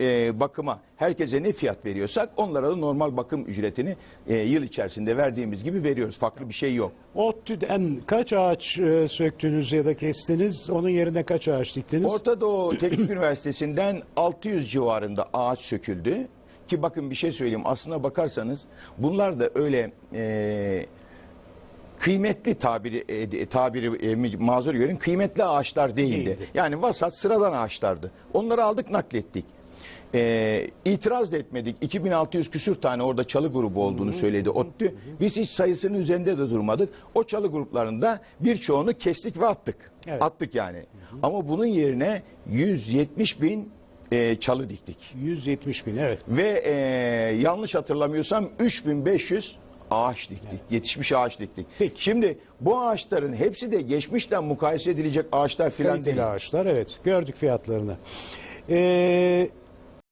e, bakıma herkese ne fiyat veriyorsak onlara da normal bakım ücretini e, yıl içerisinde verdiğimiz gibi veriyoruz. Farklı bir şey yok. ODTÜ'den kaç ağaç e, söktünüz ya da kestiniz? Onun yerine kaç ağaç diktiniz? Orta Doğu Teknik Üniversitesi'nden 600 civarında ağaç söküldü. Ki bakın bir şey söyleyeyim aslına bakarsanız bunlar da öyle e, kıymetli tabiri e, tabiri e, mazur görün kıymetli ağaçlar değildi. Değildi. Yani vasat sıradan ağaçlardı. Onları aldık naklettik. E, itiraz da etmedik. 2600 küsür tane orada çalı grubu olduğunu söyledi ODTÜ. Biz hiç sayısının üzerinde de durmadık. O çalı gruplarında birçoğunu kestik ve attık. Evet. Attık yani. Ama bunun yerine 170 bin e, çalı diktik. 170 bin evet. Ve e, yanlış hatırlamıyorsam 3500 ağaç diktik. Yetişmiş ağaç diktik. Peki. Şimdi bu ağaçların hepsi de geçmişten mukayese edilecek ağaçlar filan Kaliteli değil. ağaçlar evet gördük fiyatlarını. Ee,